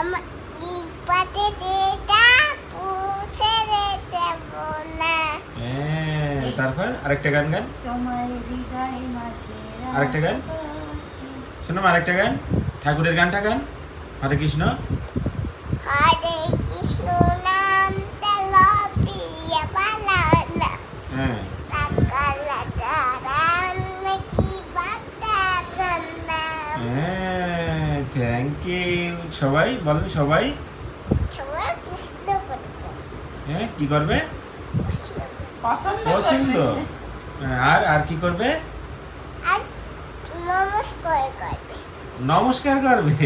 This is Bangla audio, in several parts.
আমার ইপাতে দেটা পুছে দেব না হ্যাঁ, তারপর আরেকটা গান গান। তোমার হৃদয় মাঝে আরেকটা গান? রাখছি। আরেকটা গান। ঠাকুরের গানটা গান। হরে কৃষ্ণ। হরে কৃষ্ণ নাম তেল প্রিয় বালানা হ্যাঁ। ইউ সবাই বলেন সবাই। হ্যাঁ কি করবে? পছন্দ পছন্দ। হ্যাঁ, আর আর কি করবে? নমস্কার করবে। নমস্কার করবে।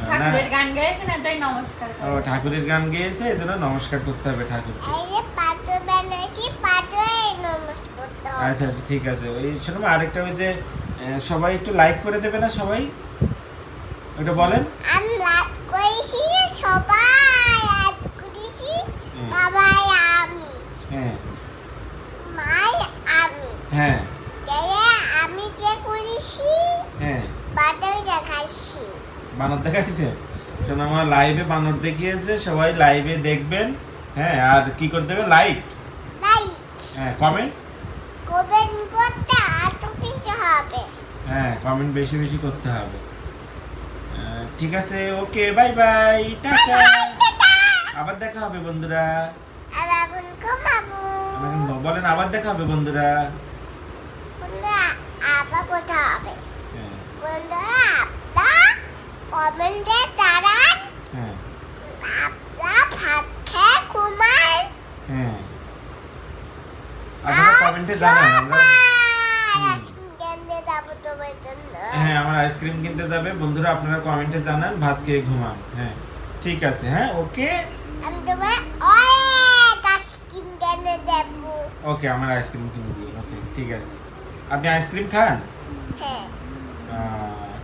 না ঠাকুরের গান গাইছে না তাই নমস্কার ও ঠাকুরের গান গেয়েছে এজন্য নমস্কার করতে হবে ঠাকুরকে। এই যে পাথর বানিয়েছি পাথরে নমস্কার করতে হবে। আচ্ছা আচ্ছা ঠিক আছে। ওই শোনো আরেকটা ওই যে সবাই একটু লাইক করে দেবে না সবাই? ওটা বলেন। আমি রাত করেছি সবাই রাত করেছি। বাবাই আমি। হ্যাঁ। মাই আমি। হ্যাঁ। তাহলে আমি যে করেছি? হ্যাঁ। বাটাই দেখাচ্ছি বানর দেখাইছে? শোনো আমার লাইভে বানর দেখিয়েছে সবাই লাইভে দেখবেন। হ্যাঁ আর কি করতে হবে লাইক তাই হ্যাঁ কমেন্ট কবেন করতে এত কিছু হবে। হ্যাঁ কমেন্ট বেশি বেশি করতে হবে। ঠিক আছে ওকে বাই বাই টাটা। আবার দেখা হবে বন্ধুরা। বলেন আবার দেখা হবে বন্ধুরা। আবার কোথাও হবে। হ্যাঁ। বন্ধুরা আপনার কমেন্টে জানান। হ্যাঁ। আপনার ভাত খেয়ে ঘুমান হ্যাঁ। আপনারা কমেন্টে জানান আমরা হুম। কেন্দ্রে যাব তোমার জন্য হ্যাঁ আমার আইসক্রিম কিনতে যাবে। বন্ধুরা আপনারা কমেন্টে জানান ভাত খেয়ে ঘুমান। হ্যাঁ ঠিক আছে হ্যাঁ ওকে? আমি তোমার অনেক আইসক্রিম কিনে দেবো। ওকে আমার আইসক্রিম কিনে দিন ওকে ঠিক আছে। আপনি আইসক্রিম খান? হ্যাঁ।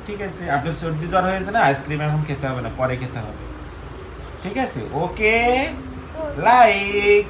ঠিক আছে আপনার সর্দি জ্বর হয়েছে না আইসক্রিম এখন খেতে হবে না পরে খেতে হবে। ঠিক আছে ওকে? লাইক